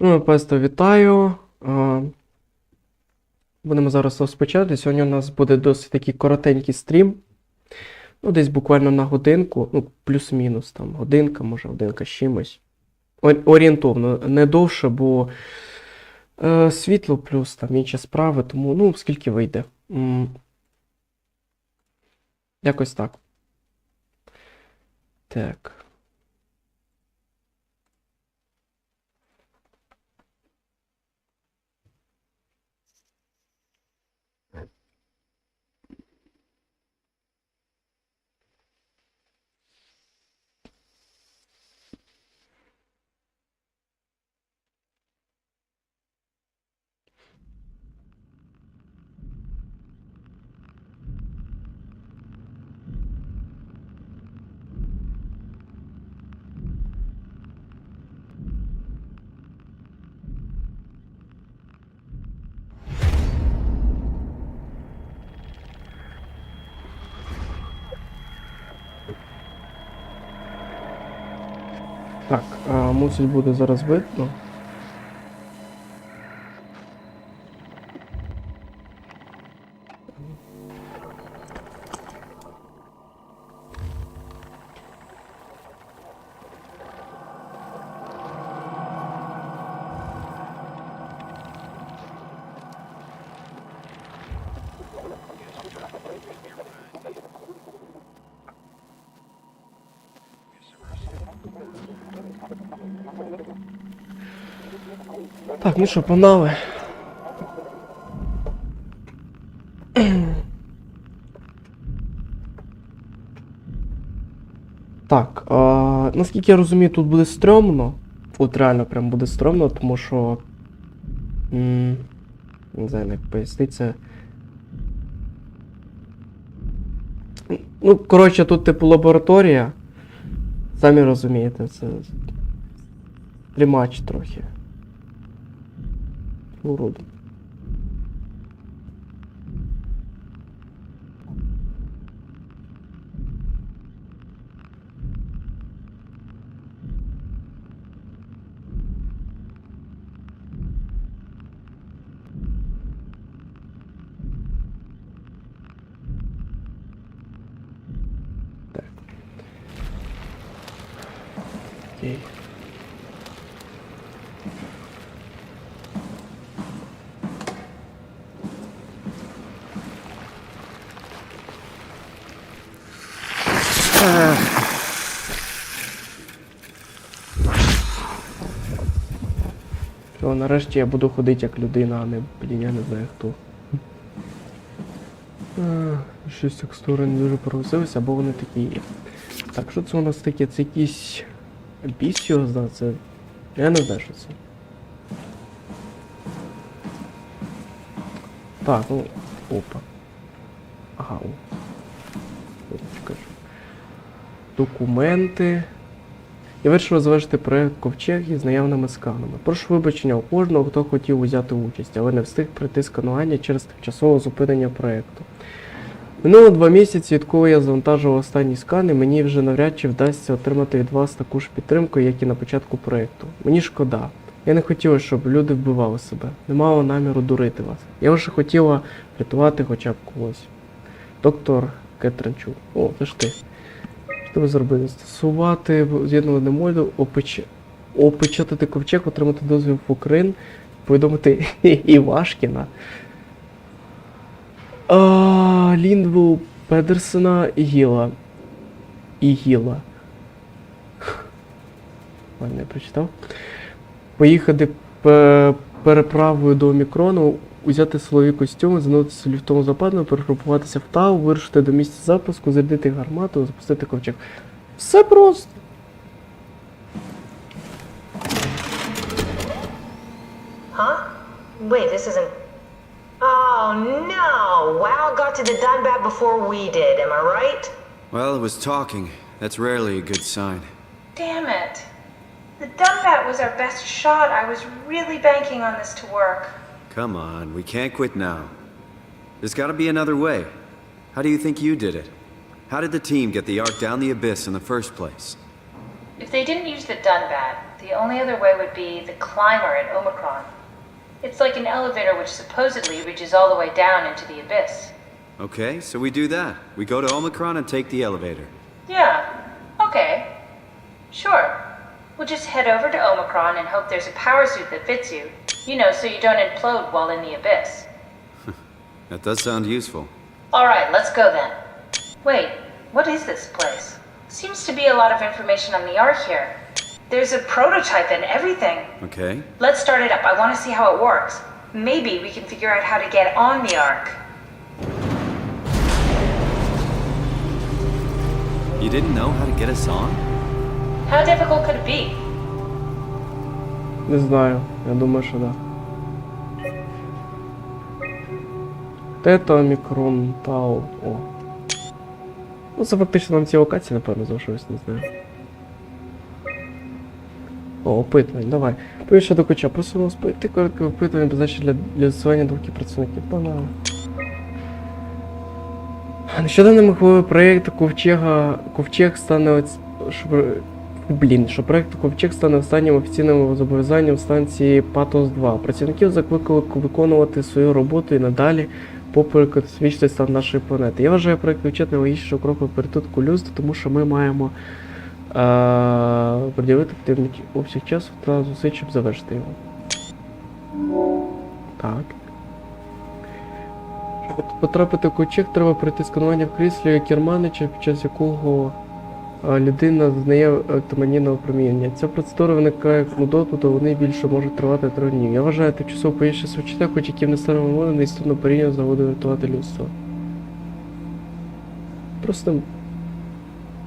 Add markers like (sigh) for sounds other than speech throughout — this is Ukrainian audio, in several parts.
Ну, песто, вітаю. Будемо зараз розпочати. Сьогодні у нас буде досить такий коротенький стрім. Ну, десь буквально на годинку, ну, плюс-мінус там годинка, може годинка з чимось. Орієнтовно, не довше, бо е, світло плюс там інші справи, тому ну, скільки вийде. Якось так. Так. Так, мусить буде зараз видно. Так, ну що, погнали. Так, а, наскільки я розумію, тут буде стрьомно. От реально прям буде стрьомно, тому що. Не знаю, як пояснити це. Ну, коротше, тут типу лабораторія. Самі розумієте, це. Тримач трохи. Уроди. Все, нарешті я буду ходити як людина, а не, блін, я не знаю хто. А, Щось текстури не дуже прогресилися, або вони такі є. Так, що це у нас таке? Це якийсь біс його це. Я не знаю, що це. Так, ну. Опа. Ага, о. Чекай. Документи. Я вирішив завершити проект ковчег із наявними сканами. Прошу вибачення у кожного, хто хотів узяти участь, але не встиг пройти сканування через тимчасове зупинення проекту. Минуло два місяці, відколи я завантажував останні скани, мені вже навряд чи вдасться отримати від вас таку ж підтримку, як і на початку проекту. Мені шкода. Я не хотіла, щоб люди вбивали себе. Не мала наміру дурити вас. Я лише хотіла врятувати хоча б когось. Доктор Кетренчук. О, це ж ти. Що ви зробили? Стосувати з'єднуване моду, опеч... опечатати ковчег, отримати дозвіл в Укрин, повідомити (laughs) Івашкіна. А, Ліндву Педерсона і Гіла. І Гіла. Ладно, я прочитав. Поїхати пе- переправою до Омікрону, узяти силові костюми, занутися в ліфтовому западну, перегрупуватися в ТАУ, вирушити до місця запуску, зарядити гармату, запустити ковчег. Все просто. Huh? Wait, this isn't. Oh no! WoW got to the Dunbat before we did, am I right? Well, it was talking. That's rarely a good sign. Damn it. The Dumbat was our best shot. I was really banking on this to work. Come on, we can't quit now. There's gotta be another way. How do you think you did it? How did the team get the Ark down the abyss in the first place? If they didn't use the Dunbat, The only other way would be the climber at Omicron. It's like an elevator which supposedly reaches all the way down into the abyss. Okay, so we do that. We go to Omicron and take the elevator. Yeah, okay. Sure. We'll just head over to Omicron and hope there's a power suit that fits you. You know, so you don't implode while in the abyss. (laughs) That does sound useful. Alright, let's go then. Wait, what is this place? Seems to be a lot of information on the Ark here. There's a prototype and everything. Okay. Let's start it up. I want to see how it works. Maybe we can figure out how to get on the Ark. You didn't know how to get us on? How difficult could it be? Не знаю, я думаю, що да. Тета, омікрон, тау. О. Ну це фактично нам ці локації, напевно, залишилось, не знаю. О, опитування, давай. Повіше до коча, просимо спити коротке опитування призначення для, для застосування думки працівників. Погнали. Нещодавно ми проєкт Ковчега. Ковчег стане оц... щоб... Блін, що проєкт Ковчег стане останнім офіційним зобов'язанням станції Патос 2. Працівників закликали виконувати свою роботу і надалі, попри космічний стан нашої планети. Я вважаю проєкт Ковчег найлогічнішим кроком в порятунку людства, тому що ми маємо е- приділити потрібний обсяг часу та зусиль, щоб завершити його. Так. Щоб потрапити в ковчег, треба пройти сканування в кріслі керманича, під час якого а, людина зазнає електромагнітного проміння. Ця процедура виникає як нудоту, то вони більше можуть тривати трьох днів. Я вважаю тимчасово повіше свочиття, хоч яким не станемо мови, не істотно порівняно заводу рятувати людство. Просто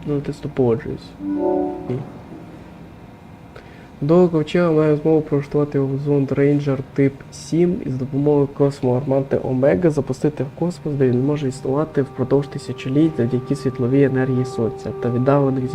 ну, тесто погоджуюсь. До ковчега має змогу проштувати в зонд Ranger тип 7 і з допомогою космо Арманти Омега запустити в космос, де він може існувати впродовж тисячоліть завдяки світловій енергії сонця та віддалених